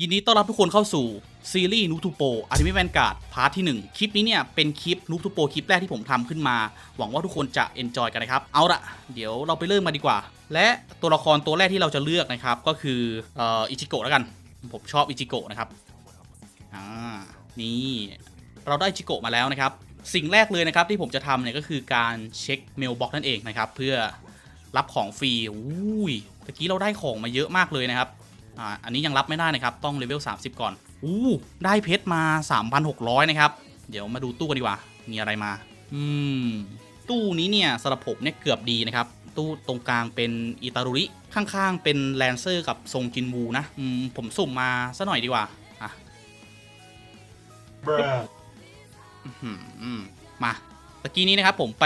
ยินดีต้อนรับทุกคนเข้าสู่ ซีรีส์นูทูโปอาร์ติเมแวนการ์ดพาร์ทที่ 1 คลิปนี้เนี่ย เป็นคลิปนูทูโปคลิปแรกที่ผมทำขึ้นมา หวังว่าทุกคนจะเอนจอยกันนะครับ เอาละเดี๋ยวเราไปเริ่มมาดีกว่า และตัวละครตัวแรกที่เราจะเลือกนะครับ ก็คืออ่ออิจิโกะแล้วกัน ผมชอบอิจิโกะนะครับอ่านี่เราได้อิจิโกะมาแล้วนะครับ สิ่งแรกเลยนะครับที่ผมจะทำเนี่ยก็คือการเช็คเมลบ็อกนั่นเองนะครับเพื่อรับของฟรีอุ้ยตะกี้เราได้ของมาเยอะมากเลยนะครับ อ่าอันนี้ยังรับไม่ได้นะครับต้องเลเวล30 ก่อนอู้ได้เพชรมา 3,600 นะครับ เดี๋ยวมาดูตู้กันดีกว่า มีอะไรมา อืม ตู้นี้เนี่ยสำหรับผมเนี่ยเกือบดีนะครับ ตู้ตรงกลางเป็นอิตารุริข้างๆ เป็นแลนเซอร์กับทรงจินวูนะอืมผมสุ่มมาซะหน่อยดีกว่าอะ Bruh. อื้อหือมาตะกี้นี้นะครับผมไป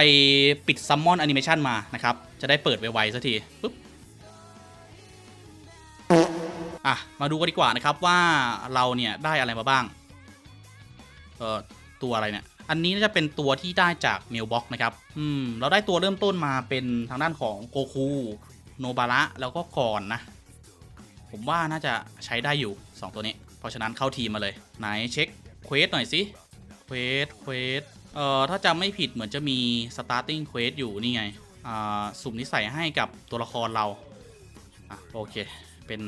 ปิดซัมมอนแอนิเมชันมานะครับ จะได้เปิดไวๆสักทีปุ๊บ อะ มาดูกันดีกว่านะครับว่าเราเนี่ยได้อะไรมาบ้าง เอ่อ ตัวอะไรเนี่ย อันนี้น่าจะเป็นตัวที่ได้จากเมลบ็อกนะครับ อืม เราได้ตัวเริ่มต้นมาเป็นทางด้านของโกคูโนบาระแล้วก็ก่อนนะ ผมว่าน่าจะใช้ได้อยู่ 2 ตัวนี้ เพราะฉะนั้นเข้าทีมมาเลย ไหนเช็คเควสหน่อยสิเควสเควสเอ่อ ถ้าจำไม่ผิดเหมือนจะมี starting quest อยู่นี่ไง อ่า สุ่มนิสัยให้กับตัวละครเรา อะ โอเค เป็น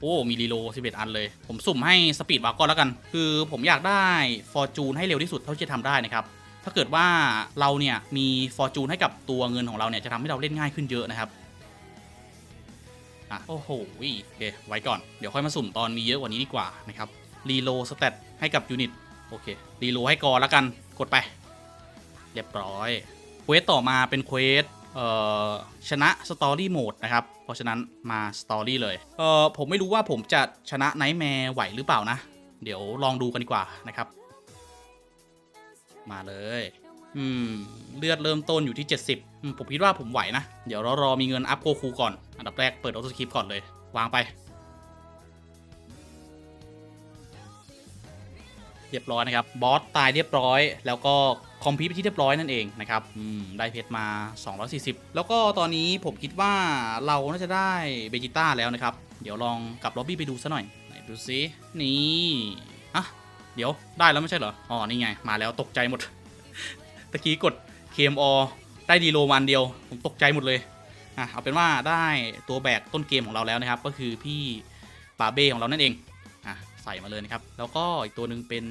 โอ้ มีรีโล11 อันเลย ผมสุ่มให้สปีดวากอนแล้วกัน คือผมอยากได้ฟอร์จูนให้เร็วที่สุดเท่าที่จะทำได้นะครับ ถ้าเกิดว่าเราเนี่ยมีฟอร์จูนให้กับตัวเงินของเราเนี่ยจะทำให้เราเล่นง่ายขึ้นเยอะนะครับอะโอ้โหโอเคไว้ก่อน เดี๋ยวค่อยมาสุ่มตอนมีเยอะกว่านี้ดีกว่านะครับรีโลสเตตให้กับยูนิตโอเครีโลให้กอแล้วกันกดไป เรียบร้อยเควสต่อมาเป็นเควส ชนะสตอรี่โหมดนะครับ เพราะฉะนั้นมาสตอรี่เลยเออผมไม่รู้ว่าผมจะชนะไนท์แมร์ไหวหรือเปล่านะ เดี๋ยวลองดูกันดีกว่านะครับ มาเลย อืม เลือดเริ่มต้นอยู่ที่ 70 ผมคิดว่าผมไหวนะ เดี๋ยวเรารอมีเงินอัพโกคูก่อน อันดับแรกเปิดออโต้คริปก่อนเลย วางไป เรียบร้อยนะครับ บอสตายเรียบร้อยแล้วก็ คอมพิวไปที่เรียบร้อยนั่นเองนะครับได้เพชรมา 240 แล้วก็ตอนนี้ผมคิดว่าเราน่าจะได้เบจิต้าแล้วนะครับ เดี๋ยวลองกลับล็อบบี้ไปดูซะหน่อยไหนดูซินี่อะเดี๋ยวได้แล้วไม่ใช่เหรออ๋อนี่ไง มาแล้วตกใจหมด ตะกี้กด KMO ได้ดีโลมันเดียว ผมตกใจหมดเลยอะเอาเป็นว่าได้ตัวแบกต้นเกมของเราแล้วนะครับ ก็คือพี่ปาเบ้ของเรานั่นเอง ส่มาเลยนะครับ แล้วก็อีกตัวหนึ่งเป็น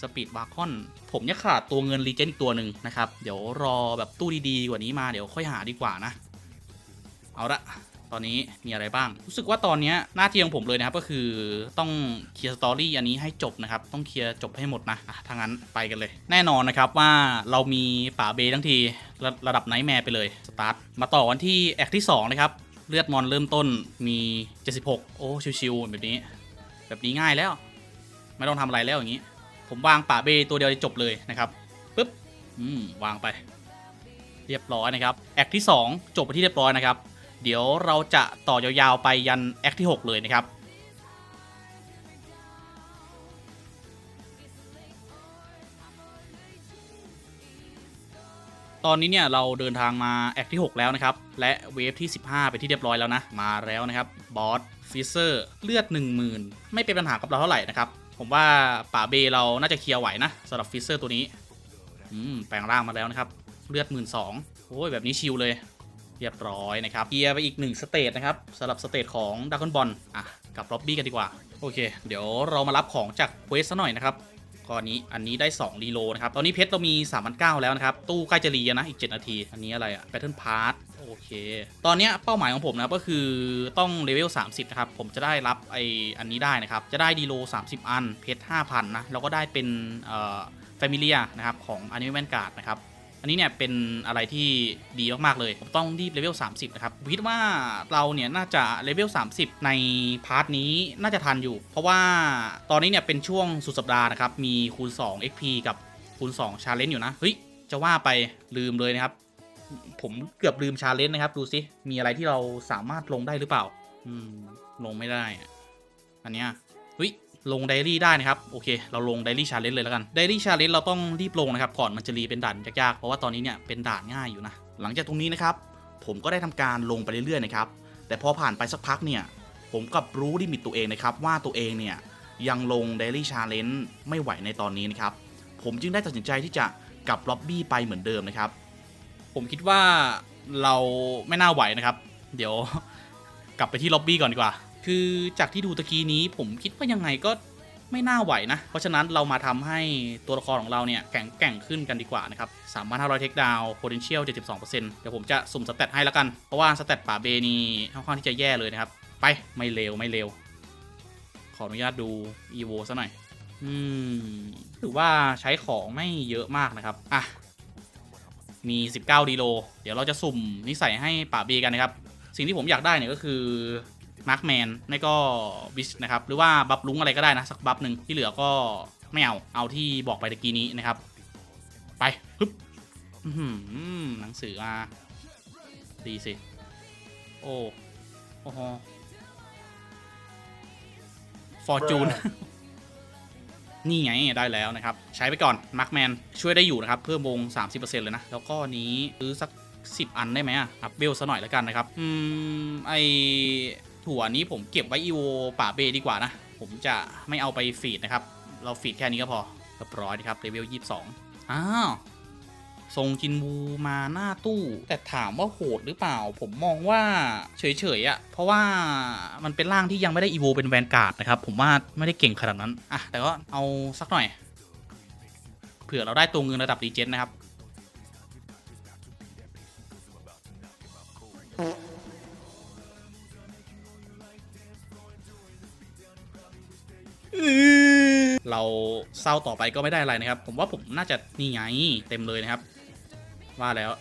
สปีดบาคอนผมเนี่ยขาดตัวเงินรีเจนอีกตัวหนึ่งนะครับ เดี๋ยวรอแบบตู้ดีๆกว่านี้มาเดี๋ยวค่อยหาดีกว่านะ เอาละตอนนี้มีอะไรบ้าง รู้สึกว่าตอนนี้หน้าที่ของผมเลยนะครับก็คือต้องเคลียร์สตอรี่อันนี้ให้จบนะครับ ต้องเคลียร์จบให้หมดนะอะถ้างั้นไปกันเลย แน่นอนนะครับว่าเรามีป่าเบทั้งทีระระดับไนท์แมร์ไปเลยสตาร์ทมาต่อกันที่แอคที่ 2 นะครับ เลือดมอนเริ่มต้นมี 76 โอ้ ชิวๆแบบนี้ แบบนี้ง่ายแล้ว ไม่ต้องทำอะไรแล้วอย่างนี้ ผมวางป่าเบตัวเดียวจะจบเลยนะครับปึ๊บอืมวางไป เรียบร้อยนะครับแอคที่ 2 จบไปที่เรียบร้อยนะครับ เดี๋ยวเราจะต่อยาวๆไปยันแอคที่ 6 เลยนะครับตอนนี้เนี่ยเราเดินทางมาแอคที่ 6 แล้วนะครับ และเวฟที่ 15 ไปที่เรียบร้อยแล้วนะ มาแล้วนะครับบอส ฟิเซอร์เลือด 10,000 ไม่เป็นปัญหากับเราเท่าไหร่นะครับ ผมว่าป่าเบเราน่าจะเคลียร์ไหวนะสำหรับฟิเซอร์ตัวนี้อืมแปลงร่างมาแล้วนะครับ เลือด 12,000โอ้ยแบบนี้ชิลเลย เรียบร้อยนะครับเคลียร์ไปอีกหนึ่งสเตจนะครับสำหรับสเตจของดักกอนบอลอะกับล็อบบี้กันดีกว่า โอเค เดี๋ยวเรามารับของจากเควสซะหน่อยนะครับก้อนนี้อันนี้ได้2รีโลนะครับ ตอนนี้เพชรเรามี3 9 0 0แล้วนะครับ ตู้ใกล้จะรีแล้วนะ อีก 7 นาที อันนี้อะไรอะแพทเทิร์นพาร์ท อเค ตอนนี้เป้าหมายของผมนะก็คือต้องเลเวล 30 นะครับ ผมจะได้รับไออันนี้ได้นะครับ จะได้ดีโล 30 อัน เพชร5,000 นะ แล้วก็ได้เป็นเอ่อแฟมิเลียนะครับ ของอนิเมะแมนการ์ดนะครับอันนี้เนี่ยเป็นอะไรที่ดีมาก ๆ เลย ผมต้องรีบเลเวล 30 นะครับคิดว่าเราเนี่ยน่าจะเลเวล 30 ในพาร์ทนี้น่าจะทันอยู่ เพราะว่าตอนนี้เนี่ยเป็นช่วงสุดสัปดาห์นะครับ มีคูณ 2 XP กับคูณ2ชาเลนจ์อยู่นะ เฮ้ย จะว่าไปลืมเลยนะครับ ผมเกือบลืมชาเลนจ์นะครับ ดูสิ มีอะไรที่เราสามารถลงได้หรือเปล่า อืม ลงไม่ได้อะอันเนี้ยเฮ้ยลงไดรี่ได้นะครับ โอเค เราลงไดรี่ชาเลนจ์เลยแล้วกันไดรี่ชาเลนจ์เราต้องรีบลงนะครับ ก่อนมันจะรีเป็นด่านยากๆ เพราะว่าตอนนี้เนี่ยเป็นด่านง่ายอยู่นะ หลังจากตรงนี้นะครับ ผมก็ได้ทำการลงไปเรื่อยๆนะครับ แต่พอผ่านไปสักพักเนี่ย ผมกับรู้ลิมิตตัวเองนะครับ ว่าตัวเองเนี่ยยังลง Daily Challenge ไม่ไหวในตอนนี้นะครับ ผมจึงได้ตัดสินใจที่จะกลับล็อบบี้ไปเหมือนเดิมนะครับ ผมคิดว่าเราไม่น่าไหวนะครับ เดี๋ยวกลับไปที่ล็อบบี้ก่อนดีกว่า คือจากที่ดูตะกี้นี้ผมคิดว่ายังไงก็ไม่น่าไหวนะ เพราะฉะนั้นเรามาทำให้ตัวละครของเราเนี่ยแข็งแกร่งขึ้นกันดีกว่านะครับ 3,500 เทคดาว potential 72%เดี๋ยวผมจะสุ่มสเตตให้แล้วกัน เพราะว่าสเตตป่าเบนี่ค่อนข้างที่จะแย่เลยนะครับ ไปไม่เร็วไม่เร็ว ขออนุญาตดู evo ซะหน่อย อืมถือว่าใช้ของไม่เยอะมากนะครับ อะ มี 19ดีโล เดี๋ยวเราจะสุ่มนิสัยให้ป่าเบกันนะครับ สิ่งที่ผมอยากได้เนี่ยก็คือมาร์คแมนไม่ก็วิชนะครับ หรือว่าบัฟลุงอะไรก็ได้นะ สักบัฟหนึ่งที่เหลือก็ไม่เอา เอาที่บอกไปตะกี้นี้นะครับ ไปปึ๊บอื้อหือหนังสือมาดีสิ โอ้ โอ้โหฟอร์จูน นี่ไงได้แล้วนะครับ ใช้ไปก่อนมาร์คแมนช่วยได้อยู่นะครับ เพิ่มวง 30%เลยนะ แล้วก็นี้ซื้อสัก 10 อันได้ไหมอะอัพเบลซะหน่อยแล้วกันนะครับ อืม ไอถั่วนี้ผมเก็บไว้อีโวป่าเบดีกว่านะ ผมจะไม่เอาไปฟีดนะครับ เราฟีดแค่นี้ก็พอเรียบร้อยนะครับเลเวล22 อ้าว ทรงจินวูมาหน้าตู้ แต่ถามว่าโหดหรือเปล่า ผมมองว่าเฉยๆอะ่ะเพราะว่ามันเป็นร่างที่ยังไม่ได้อีโวเป็นแวนการ์ดนะครับ ผมว่าไม่ได้เก่งขนาดนั้นอะแต่ก็เอาสักหน่อย เผื่อเราได้ตัวเงินระดับดีเจนนะครับเราเศร้าต่อไปก็ไม่ได้อะไรนะครับ ผมว่าผมน่าจะนี่ไงเต็มเลยนะครับ ว่าแล้ว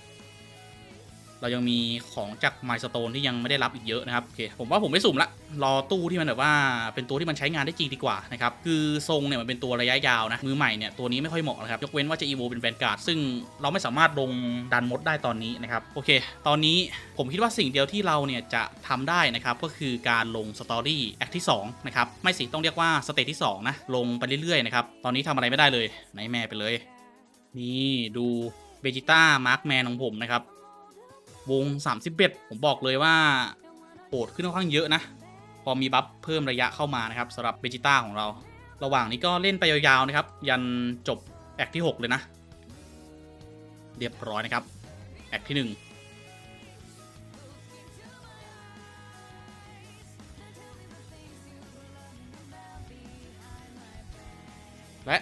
เรายังมีของจากไมสโตนที่ยังไม่ได้รับอีกเยอะนะครับโอเคผมว่าผมไม่สุ่มละรอตู้ที่มันแบบว่าเป็นตัวที่มันใช้งานได้จริงดีกว่านะครับคือทรงเนี่ยมันเป็นตัวระยะยาวนะมือใหม่เนี่ยตัวนี้ไม่ค่อยเหมาะนะครับยกเว้นว่าจะอีโวเป็นแวนการ์ดซึ่งเราไม่สามารถลงดันมดได้ตอนนี้นะครับโอเค ตอนนี้ผมคิดว่าสิ่งเดียวที่เราเนี่ยจะทำได้นะครับก็คือการลงสตอรี่แอคที่2นะครับไม่สิต้องเรียกว่าสเตจที่2นะลงไปเรื่อยๆนะครับตอนนี้ทำอะไรไม่ได้เลยไหนแม่ไปเลย นี่ดู เบจิต้ามาร์คแมนของผมนะครับ วง 31 ผมบอกเลยว่าโหดขึ้นค่อนข้างเยอะนะ พอมีบัฟเพิ่มระยะเข้ามานะครับสำหรับเบจิต้าของเรา ระหว่างนี้ก็เล่นไปยาวๆนะครับ ยันจบแอคที่ 6 เลยนะ เรียบร้อยนะครับ แอคที่ 1และ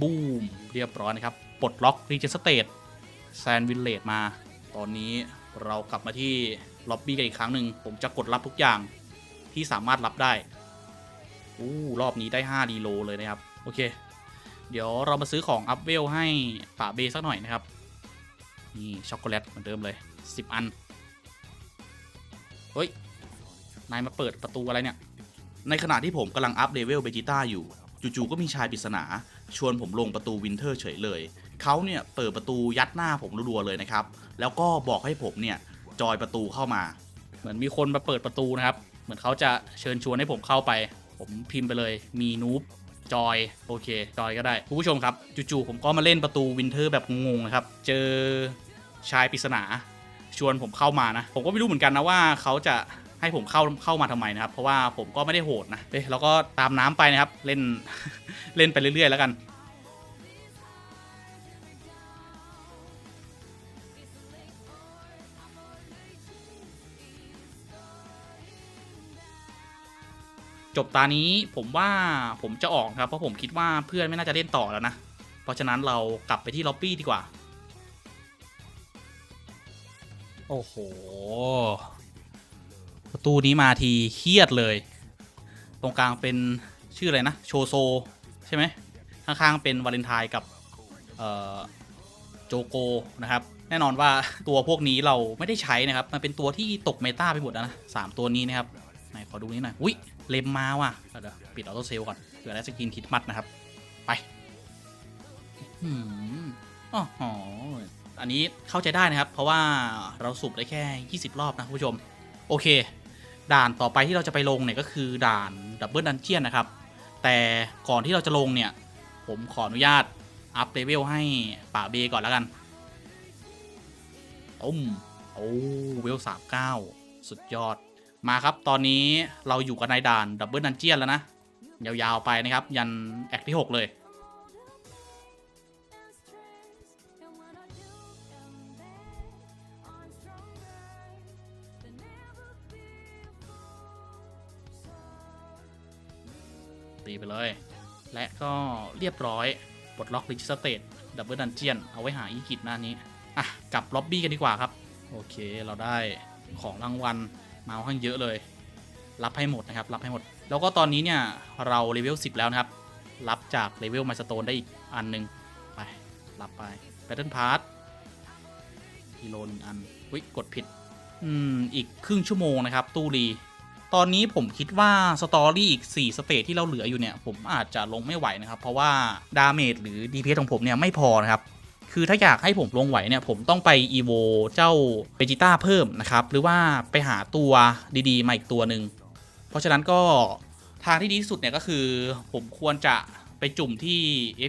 บูม เรียบร้อยนะครับ ปลดล็อกรีเจนสเตทแซนวิลเลจมา ตอนนี้เรากลับมาที่ล็อบบี้กันอีกครั้งหนึ่งผมจะกดรับทุกอย่างที่สามารถรับได้อู้รอบนี้ได้5ดีโลเลยนะครับ โอเค เดี๋ยวเรามาซื้อของอัพเวลให้ป่าเบสักหน่อยนะครับ นี่ ช็อกโกแลตเหมือนเดิมเลย 10 อัน เฮ้ย นายมาเปิดประตูอะไรเนี่ย ในขณะที่ผมกำลังอัพเลเวลเบจิต้าอยู่ จู่ๆก็มีชายปริศนา ชวนผมลงประตูวินเทอร์เฉยเลย เขาเนี่ยเปิดประตูยัดหน้าผมรัวๆเลยนะครับ แล้วก็บอกให้ผมเนี่ยจอยประตูเข้ามา เหมือนมีคนมาเปิดประตูนะครับ เหมือนเขาจะเชิญชวนให้ผมเข้าไป ผมพิมพ์ไปเลย มีนูบจอย โอเค จอยก็ได้ คุณผู้ชมครับ จู่ๆผมก็มาเล่นประตูวินเทอร์แบบงงๆนะครับ เจอชายปริศนา ชวนผมเข้ามานะ ผมก็ไม่รู้เหมือนกันนะว่าเขาจะ ให้ผมเข้าเข้ามาทำไมนะครับ เพราะว่าผมก็ไม่ได้โหดนะเอ้ยเราก็ตามน้ำไปนะครับ เล่นเล่นไปเรื่อย ๆ แล้วกันจบตานี้ผมว่าผมจะออกครับ เพราะผมคิดว่าเพื่อนไม่น่าจะเล่นต่อแล้วนะ เพราะฉะนั้นเรากลับไปที่ล็อบบี้ดีกว่า โอ้โห ตูนี้มาทีเครียดเลย ตรงกลางเป็นชื่ออะไรนะ โชโซ ใช่ไหมข้างๆเป็นวาเลนไทน์กับโจโกนะครับ แน่นอนว่าตัวพวกนี้เราไม่ได้ใช้นะครับ มันเป็นตัวที่ตกเมตาไปหมดแล้วนะสามตัวนี้นะครับไหนขอดูนี้หน่อย อุ้ยเลมมาว่ะ เดี๋ยวปิดออโต้เซลก่อนเผื่อได้สกินคิดมัดนะครับ ไปอืมอ๋ออันนี้เข้าใจได้นะครับ เพราะว่าเราสูบได้แค่ 20 รอบนะผู้ชม โอเค ด่านต่อไปที่เราจะไปลงเนี่ยก็คือด่านดับเบิลดันเจียนนะครับ แต่ก่อนที่เราจะลงเนี่ย ผมขออนุญาตอัพเลเวลให้ป่าเบก่อนแล้วกันอุ้มโอ้เวลสามเก้าสุดยอดมาครับ ตอนนี้เราอยู่กันในด่านดับเบิลดันเจียนแล้วนะ ยาวๆไปนะครับ ยันแอคที่ 6 เลย ตีไปเลย และก็เรียบร้อยปลดล็อกลิจิสเตตดับเบิลดันเจียนเอาไว้หาอีกิจหน้านี้ อะกลับล็อบบี้กันดีกว่าครับ โอเคเราได้ของรางวัลมาค่อนข้างเยอะเลย รับให้หมดนะครับ รับให้หมด แล้วก็ตอนนี้เนี่ย เราเลเวล 10 แล้วนะครับ รับจากเลเวลมาสโตนได้อีกอันหนึ่งไป รับไปแ a ตเทิลพาร์ทกิโลหนึ่งอันวิกดผิด อืม อีกครึ่งชั่วโมงนะครับ ตู้รี ตอนนี้ผมคิดว่าสตอรี่อีก 4 สเตจที่เราเหลืออยู่เนี่ย ผมอาจจะลงไม่ไหวนะครับ เพราะว่าดาเมจหรือ DPS ของผมเนี่ยไม่พอนะครับ คือถ้าอยากให้ผมลงไหวเนี่ย ผมต้องไปอีโวเจ้าเ e จิต้าเพิ่มนะครับ หรือว่าไปหาตัวดีๆมาอีกตัวหนึ่งเพราะฉะนั้นก็ทางที่ดีที่สุดเนี่ยก็คือผมควรจะไปจุ่มที่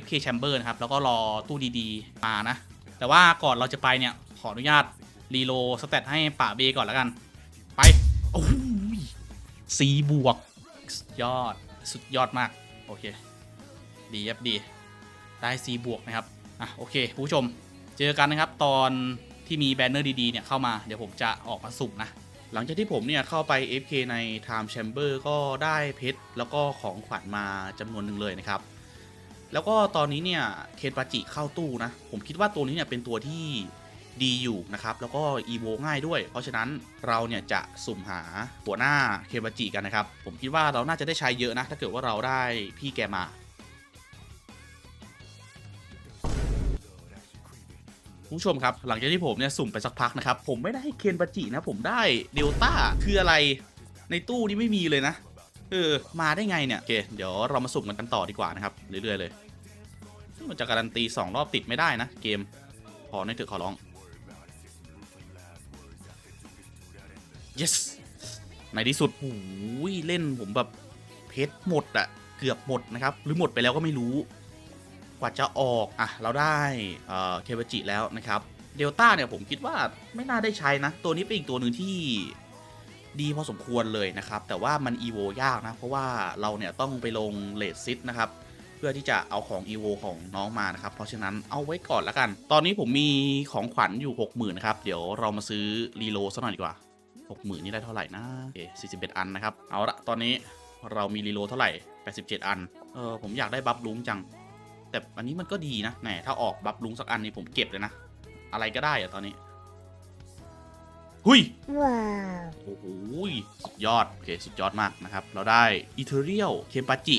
FK Chamber นะครับ แล้วก็รอตู้ดีๆ มานะ แต่ว่าก่อนเราจะไปเนี่ยขออนุญาตรีโลสเตตให้ป่าเบก่อนแล้วกัน ไปโอ้ สีบวกยอดสุดยอดมาก โอเค ดีครับดี ได้สีบวกนะครับ อะ โอเค ผู้ชม เจอกันนะครับ ตอนที่มีแบนเนอร์ดีๆ เนี่ยเข้ามา เดี๋ยวผมจะออกมาสุ่มนะ หลังจากที่ผมเนี่ยเข้าไป FK ใน Time Chamber ก็ได้เพชร แล้วก็ของขวัญมาจำนวนหนึ่งเลยนะครับ แล้วก็ตอนนี้เนี่ย เคนปาจิเข้าตู้นะ ผมคิดว่าตัวนี้เนี่ยเป็นตัวที่ ดีอยู่นะครับแล้วก็อีโวง่ายด้วย เพราะฉะนั้นเราเนี่ยจะสุ่มหาหัวหน้าเคนปาจิกันนะครับ ผมคิดว่าเราน่าจะได้ใช้เยอะนะ ถ้าเกิดว่าเราได้พี่แกมาผู้ชมครับ หลังจากที่ผมเนี่ยสุ่มไปสักพักนะครับ ผมไม่ได้เคนปาจินะ ผมได้เดลต้าคืออะไรในตู้นี้ไม่มีเลยนะเออมาได้ไงเนี่ยโอเคเดี๋ยวเรามาสุ่มกันกันต่อดีกว่านะครับเรื่อยๆเลยมันจะการันตี 2 รอบติดไม่ได้นะ เกม พอในอยเถอะขอร้อง yes ในที่สุดโอ้ยเล่นผมแบบเพชรหมดอะเกือบหมดนะครับ หรือหมดไปแล้วก็ไม่รู้ กว่าจะออกอะเราได้เอ่อเคเบจิแล้วนะครับเดลต้าเนี่ยผมคิดว่าไม่น่าได้ใช้นะ ตัวนี้เป็นอีกตัวหนึ่งที่ดีพอสมควรเลยนะครับ แต่ว่ามันอีโวยากนะ เพราะว่าเราเนี่ยต้องไปลงเลดซิตนะครับ เพื่อที่จะเอาของอีโวของน้องมานะครับ เพราะฉะนั้นเอาไว้ก่อนละกัน ตอนนี้ผมมีของขวัญอยู่ 60,000นะครับ เดี๋ยวเรามาซื้อรีโลสักหน่อยดีกว่า 60,000นี่ได้เท่าไหร่นะโอเค41 อันนะครับ เอาละตอนนี้เรามีรีโลเท่าไหร่ 87 อัน เออผมอยากได้บัฟลุงจัง แต่อันนี้มันก็ดีนะแหมถ้าออกบัฟลุงสักอันนี่ผมเก็บเลยนะ อะไรก็ได้อะตอนนี้ หุย Wow. โอ้โหสุดยอด โอเค สุดยอดมากนะครับ เราได้อีเทเรียลเคปาจิ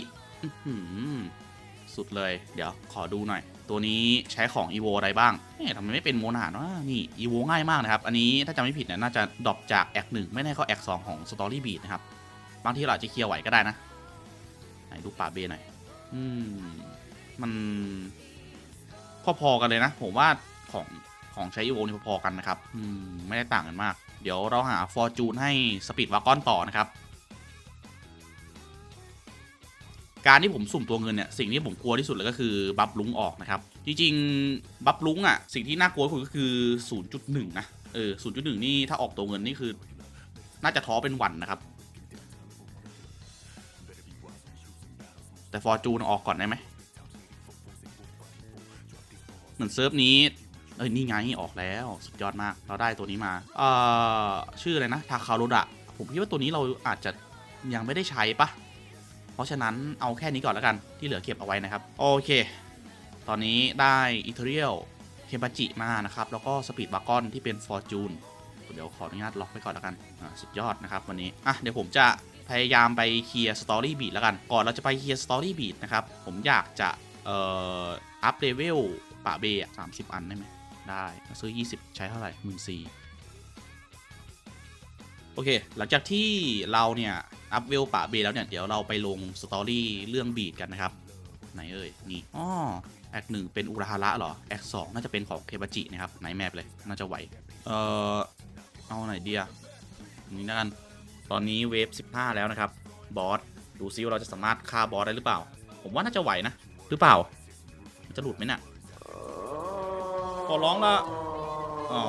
สุดเลย เดี๋ยวขอดูหน่อย ตัวนี้ใช้ของอีโวอะไรบ้างเอ๊ะทำไมไม่เป็นโมนาดวะนี่อีโวง่ายมากนะครับ อันนี้ถ้าจำไม่ผิดเนี่ยน่าจะดรอปจากแอคหนึ่งไม่แน่ก็แอคสองของสตอรี่บีดนะครับ บางทีเราอาจจะเคลียร์ไหวก็ได้นะไหนดูป่าเบหน่อยอืมมันพอๆกันเลยนะ ผมว่าของของใช้อีโวนี่พอๆกันนะครับ อืมไม่ได้ต่างกันมาก เดี๋ยวเราหาฟอร์จูนให้สปีดวากอนต่อนะครับ การที่ผมสุ่มตัวเงินเนี่ยสิ่งที่ผมกลัวที่สุดเลยก็คือบัฟลุงออกนะครับ จริงๆบัฟลุงอะสิ่งที่น่ากลัวก็คือ 0.1 นะเออ 0.1 นี่ถ้าออกตัวเงินนี่คือ น่าจะท้อเป็นวันนะครับ แต่ฟอร์จูนออกก่อนได้ไหมเหมือนเซิร์ฟนี้เอ้ยนี่ไงออกแล้วสุดยอดมากเราได้ตัวนี้มาเอ่อชื่ออะไรนะทาคาโรดะผมคิดว่าตัวนี้เราอาจจะยังไม่ได้ใช้ปะ เพราะฉะนั้นเอาแค่นี้ก่อนแล้วกันที่เหลือเก็บเอาไว้นะครับ โอเค ตอนนี้ได้อิเทเรียลเคมปาจิมานะครับ แล้วก็สปีดบากอนที่เป็นฟอร์จูนเดี๋ยวขออนุญาตล็อกไว้ก่อนแล้วกันอ่าสุดยอดนะครับวันนี้อะเดี๋ยวผมจะพยายามไปเคลียร์สตอรี่บีดแล้วกัน ก่อนเราจะไปเคลียร์สตอรี่บีดนะครับ ผมอยากจะเอ่ออัพเลเวลป่าเบย์สามสิบอันได้ไหมได้ซื้อ 20 ใช้เท่าไหร่หมื่นสี่โอเค หลังจากที่เราเนี่ย อัพเวลป่าเบย์แล้วเนี่ย เดี๋ยวเราไปลงสตอรี่เรื่องบีดกันนะครับ ไหนเอ่ย นี่อ๋อแอคหนึ่งเป็นอุราฮาระเหรอ แอคสองน่าจะเป็นของเคบาจินะครับไหนแมปเลย น่าจะไหว เอ่อ เอาไหนเดียนี่นะกัน ตอนนี้เวฟ15 แล้วนะครับ บอส ดูซิว่าเราจะสามารถฆ่าบอสได้หรือเปล่า ผมว่าน่าจะไหวนะ หรือเปล่า จะหลุดไหมเนี่ยขอร้องละอ๋อ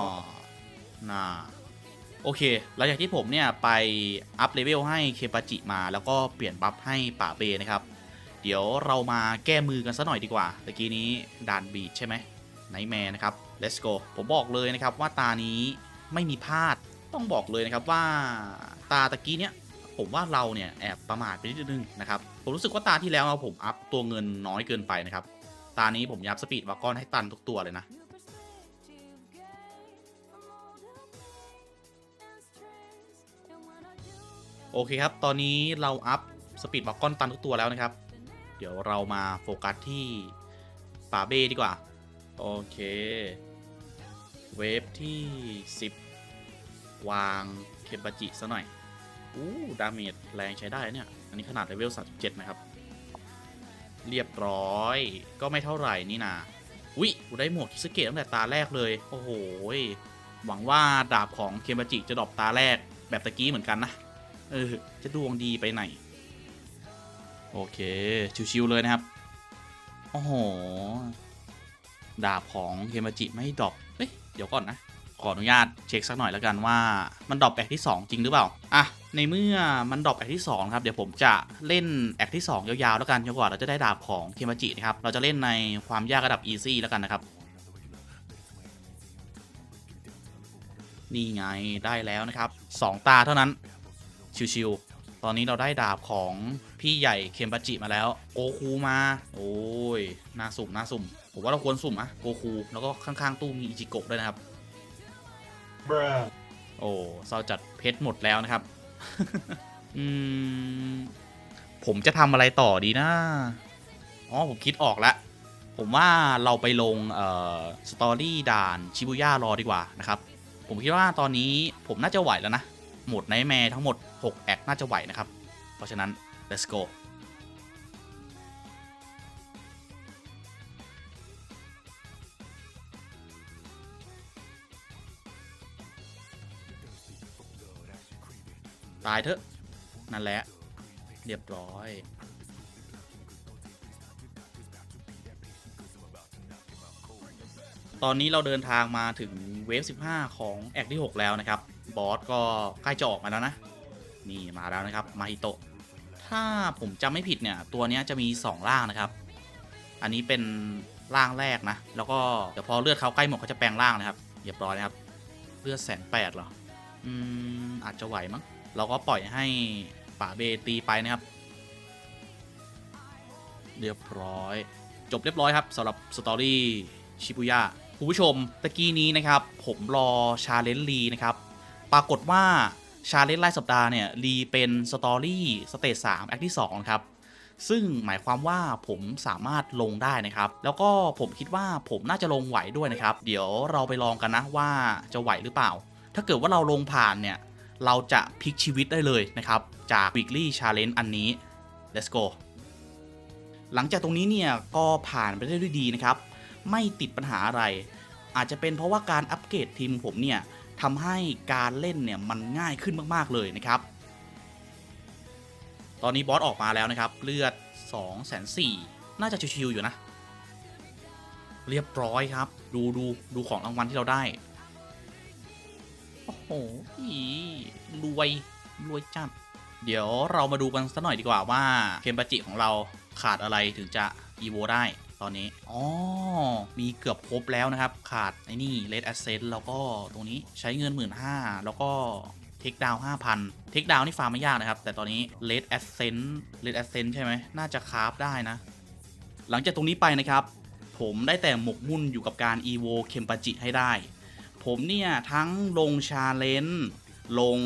น่า โอเค หลังจากที่ผมเนี่ยไปอัพเลเวลให้เคปาจิมา แล้วก็เปลี่ยนบัฟให้ป่าเบนะครับ เดี๋ยวเรามาแก้มือกันซะหน่อยดีกว่าตะกี้นี้ด่านบีดใช่ไหมไนแมร์นะครับ let's go ผมบอกเลยนะครับว่าตานี้ไม่มีพลาด ต้องบอกเลยนะครับว่าตาตะกี้เนี้ยผมว่าเราเนี่ยแอบประมาทไปนิดนึงนะครับ ผมรู้สึกว่าตาที่แล้วผมอัพตัวเงินน้อยเกินไปนะครับ ตานี้ผมยับสปีดวากอนให้ตันทุกตัวเลยนะ โอเคครับ ตอนนี้เราอัพสปีดวากก้อนตันทุกตัวแล้วนะครับ เดี๋ยวเรามาโฟกัสที่ป่าเบ้ดีกว่า โอเค เวฟที่ 10 วางเคมบาจิซะหน่อย อู้ดาเมจแรงใช้ได้เนี่ย อันนี้ขนาดเลเวล 37 นะครับ เรียบร้อย ก็ไม่เท่าไหร่นี่นาอุ้ยกูได้หมวกคิสเกตตั้งแต่ตาแรกเลย โอ้โห หวังว่าดาบของเคมบาจิจะดรอปตาแรกแบบตะกี้เหมือนกันนะ เออ จะดวงดีไปไหน โอเค ชิวๆเลยนะครับ โอ้โห ดาบของเคมาจิไม่ดรอปเฮ้ย เดี๋ยวก่อนนะ ขออนุญาตเช็คสักหน่อยแล้วกันว่ามันดรอปแอคที่ 2 จริงหรือเปล่า อะ ในเมื่อมันดรอปแอคที่ 2 ครับ เดี๋ยวผมจะเล่นแอคที่ 2 ยาวๆแล้วกันจนกว่าเราจะได้ดาบของเคมาจินะครับ เราจะเล่นในความยากระดับ easy แล้วกันนะครับนี่ไงได้แล้วนะครับ 2 ตาเท่านั้น ชิวๆตอนนี้เราได้ดาบของพี่ใหญ่เคมบัจิมาแล้วโกคูมา โอ้ยน่าสุ่มน่าสุ่มผมว่าเราควรสุ่มอะโกคูแล้วก็ข้างๆตู้มีอิจิโกะด้วยนะครับ Bruh. โอ้เศร้าจัดเพชรหมดแล้วนะครับ อืมผมจะทำอะไรต่อดีนะ อ๋อ ผมคิดออกแล้ว ผมว่าเราไปลงเอ่อสตอรี่ด่านชิบุย่ารอดีกว่านะครับ ผมคิดว่าตอนนี้ผมน่าจะไหวแล้วนะ หมดไนแมร์ทั้งหมด 6 แอคน่าจะไหวนะครับ เพราะฉะนั้น let's go ตายเถอะ นั่นแหละ เรียบร้อยตอนนี้เราเดินทางมาถึงเวฟ 15 ของแอคที่ 6 แล้วนะครับ บอสก็ใกล้จะออกมาแล้วนะ นี่มาแล้วนะครับมาฮิโตะถ้าผมจำไม่ผิดเนี่ยตัวนี้จะมี 2 ร่างนะครับ อันนี้เป็นร่างแรกนะ แล้วก็เดี๋ยวพอเลือดเขาใกล้หมดเขาจะแปลงร่างนะครับเรียบร้อยนะครับ เลือดแสนแปดเหรอ อืมอาจจะไหวมั้ง เราก็ปล่อยให้ป่าเบตีไปนะครับ เรียบร้อย จบเรียบร้อยครับสำหรับสตอรี่ชิบุย่าคุณผู้ชมตะกี้นี้นะครับ ผมรอชาเลนจ์ลีนะครับ ปรากฏว่าชาเลนจ์รายสัปดาห์เนี่ยรีเป็นสตอรี่สเตจ3แอคที่2ครับ ซึ่งหมายความว่าผมสามารถลงได้นะครับ แล้วก็ผมคิดว่าผมน่าจะลงไหวด้วยนะครับ เดี๋ยวเราไปลองกันนะว่าจะไหวหรือเปล่า ถ้าเกิดว่าเราลงผ่านเนี่ย เราจะพลิกชีวิตได้เลยนะครับ จาก weekly challenge อันนี้ let's go หลังจากตรงนี้เนี่ยก็ผ่านไปได้ด้วยดีนะครับ ไม่ติดปัญหาอะไร อาจจะเป็นเพราะว่าการอัปเกรดทีมผมเนี่ย ทำให้การเล่นเนี่ยมันง่ายขึ้นมากๆเลยนะครับ ตอนนี้บอสออกมาแล้วนะครับ เลือด2 4 0 0 0น่าจะชิวๆอยู่นะ เรียบร้อยครับ ดูดูดูของรางวัลที่เราได้ โอ้โหอีรวยรวยจัดเดี๋ยวเรามาดูกันสักหน่อยดีกว่าว่า เคมบาจิของเราขาดอะไรถึงจะอีโวได้ ตอนนี้อ๋อมีเกือบครบแล้วนะครับ ขาดไอ้นี่เลดแอสเซนแล้วก็ตรงนี้ใช้เงิน 1 5ื่นแล้วก็เทคดาวห้าพันเทคดาวนี่ฟาร์มไม่ยากนะครับ แต่ตอนนี้เลดแอสเซนต์เลดแอสเซนใช่ไหมน่าจะคราฟได้นะ หลังจากตรงนี้ไปนะครับ ผมได้แต่หมกมุ่นอยู่กับการอีโวเคมปาจิให้ได้ ผมเนี่ยทั้งลงชาเลนจ์ลง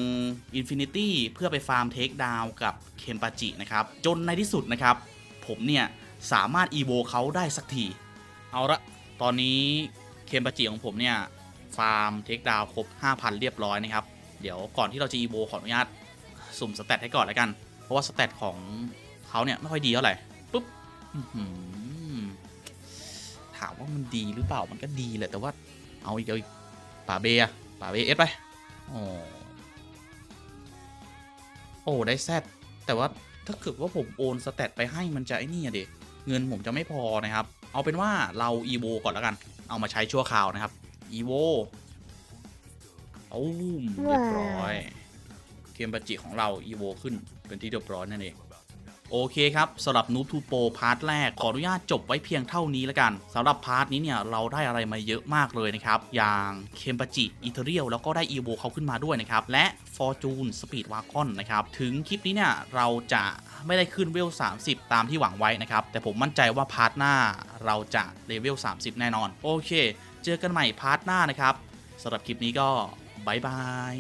Infinity เพื่อไปฟาร์มเทคดาวกับเคมปาจินะครับ จนในที่สุดนะครับ ผมเนี่ย สามารถอีโวเขาได้สักที เอาละตอนนี้เคมปาจิของผมเนี่ย ฟาร์มเทคดาวครบ 5,000 เรียบร้อยนะครับ เดี๋ยวก่อนที่เราจะอีโวขออนุญาตสุ่มสเตตให้ก่อนแล้วกัน เพราะว่าสเตตของเขาเนี่ย ไม่ค่อยดีเท่าไหร่ปุ๊บถามว่ามันดีหรือเปล่ามันก็ดีแหละแต่ว่าเอาอีกเอาอีกป่าเบียป่าเบเอสไปโอ้โอ้ได้แซดแต่ว่าถ้าเกิดว่าผมโอนสเตตไปให้มันจะไอ้นี่อะเด็ เงินผมจะไม่พอนะครับ เอาเป็นว่าเราอีโวก่อนแล้วกัน เอามาใช้ชั่วคราวนะครับอีโวตูมเรียบร้อยเคมบาจิของเราอีโวขึ้นเป็นที่เรียบร้อยนั่นเอง โอเคครับสำหรับ Noob to Pro พาร์ทแรกขออนุญาตจบไว้เพียงเท่านี้แล้วกันสำหรับพาร์ทนี้เนี่ยเราได้อะไรมาเยอะมากเลยนะครับ อย่างเคมบาจิอีเทเรียลแล้วก็ได้อีโวเขาขึ้นมาด้วยนะครับ และ Fortune Speed Wagon นะครับ ถึงคลิปนี้เนี่ยเราจะไม่ได้ขึ้นเวล 30 ตามที่หวังไว้นะครับ แต่ผมมั่นใจว่าพาร์ทหน้าเราจะเลเวล 30 แน่นอน โอเค เจอกันใหม่พาร์ทหน้านะครับสำหรับคลิปนี้ก็บายบาย